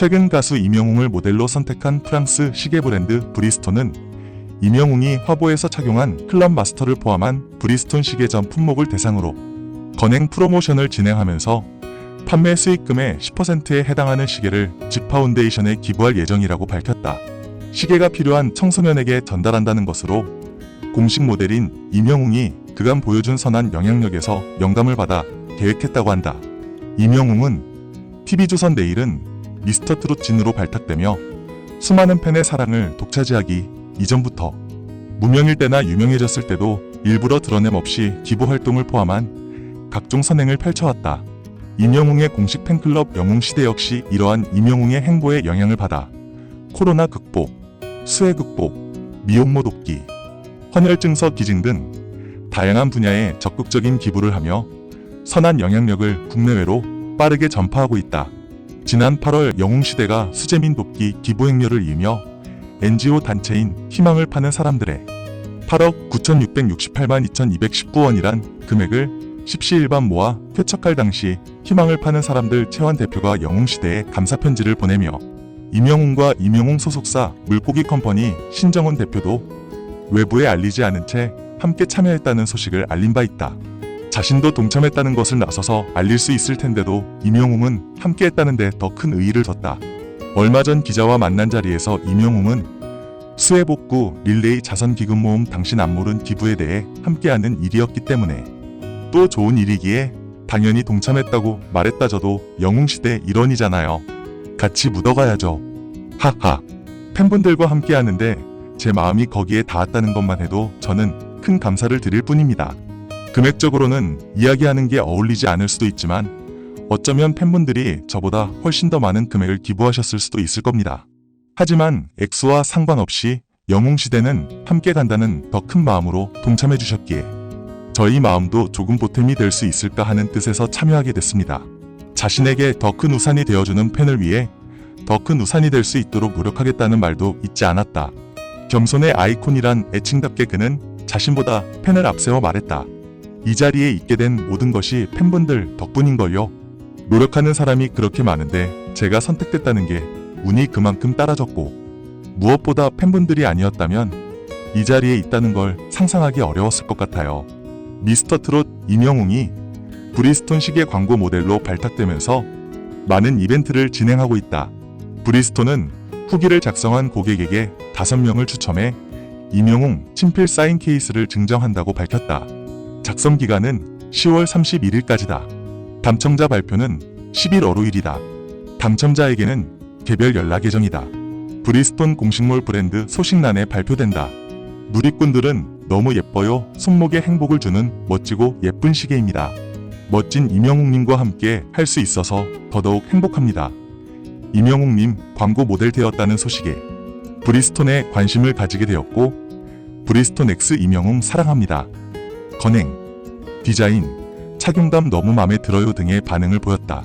최근 가수 임영웅을 모델로 선택한 프랑스 시계 브랜드 브리스톤은 임영웅이 화보에서 착용한 클럽 마스터를 포함한 브리스톤 시계 전 품목을 대상으로 건행 프로모션을 진행하면서 판매 수익금의 10%에 해당하는 시계를 집 파운데이션에 기부할 예정이라고 밝혔다. 시계가 필요한 청소년에게 전달한다는 것으로 공식 모델인 임영웅이 그간 보여준 선한 영향력에서 영감을 받아 계획했다고 한다. 임영웅은 TV조선 내일은 미스터 트롯 진으로 발탁되며 수많은 팬의 사랑을 독차지하기 이전부터 무명일 때나 유명해졌을 때도 일부러 드러냄 없이 기부 활동을 포함한 각종 선행을 펼쳐왔다. 임영웅의 공식 팬클럽 영웅시대 역시 이러한 임영웅의 행보에 영향을 받아 코로나 극복, 수해 극복, 미혼모 돕기, 헌혈증서 기증 등 다양한 분야에 적극적인 기부를 하며 선한 영향력을 국내외로 빠르게 전파하고 있다. 지난 8월 영웅시대가 수재민 돕기 기부 행렬을 이으며 NGO 단체인 희망을 파는 사람들의 8억 9,668만 2,219원이란 금액을 십시일반 모아 쾌척할 당시 희망을 파는 사람들 채환 대표가 영웅시대에 감사 편지를 보내며 임영웅과 임영웅 소속사 물고기 컴퍼니 신정훈 대표도 외부에 알리지 않은 채 함께 참여했다는 소식을 알린 바 있다. 자신도 동참했다는 것을 나서서 알릴 수 있을 텐데도 임영웅은 함께했다는데 더 큰 의의를 뒀다. 얼마 전 기자와 만난 자리에서 임영웅은 수해복구 릴레이 자선기금 모음 당신 안 모른 기부에 대해 함께하는 일이었기 때문에 또 좋은 일이기에 당연히 동참했다고 말했다 저도 영웅시대 일원이잖아요. 같이 묻어가야죠. 하하. 팬분들과 함께 하는데 제 마음이 거기에 닿았다는 것만 해도 저는 큰 감사를 드릴 뿐입니다. 금액적으로는 이야기하는 게 어울리지 않을 수도 있지만 어쩌면 팬분들이 저보다 훨씬 더 많은 금액을 기부하셨을 수도 있을 겁니다. 하지만 액수와 상관없이 영웅시대는 함께 간다는 더 큰 마음으로 동참해 주셨기에 저희 마음도 조금 보탬이 될 수 있을까 하는 뜻에서 참여하게 됐습니다. 자신에게 더 큰 우산이 되어주는 팬을 위해 더 큰 우산이 될 수 있도록 노력하겠다는 말도 잊지 않았다. 겸손의 아이콘이란 애칭답게 그는 자신보다 팬을 앞세워 말했다. 이 자리에 있게 된 모든 것이 팬분들 덕분인걸요. 노력하는 사람이 그렇게 많은데 제가 선택됐다는 게 운이 그만큼 따라졌고 무엇보다 팬분들이 아니었다면 이 자리에 있다는 걸 상상하기 어려웠을 것 같아요. 미스터 트롯 임영웅이 브리스톤 시계 광고 모델로 발탁되면서 많은 이벤트를 진행하고 있다. 브리스톤은 후기를 작성한 고객에게 5명을 추첨해 임영웅 친필 사인 케이스를 증정한다고 밝혔다. 작성 기간은 10월 31일까지다. 당첨자 발표는 11월 5일이다. 당첨자에게는 개별 연락 예정이다. 브리스톤 공식몰 브랜드 소식란에 발표된다. 누리꾼들은 너무 예뻐요. 손목에 행복을 주는 멋지고 예쁜 시계입니다. 멋진 임영웅님과 함께 할 수 있어서 더더욱 행복합니다. 임영웅님 광고 모델 되었다는 소식에 브리스톤에 관심을 가지게 되었고 브리스톤 X 임영웅 사랑합니다. 건행, 디자인, 착용감 너무 마음에 들어요 등의 반응을 보였다.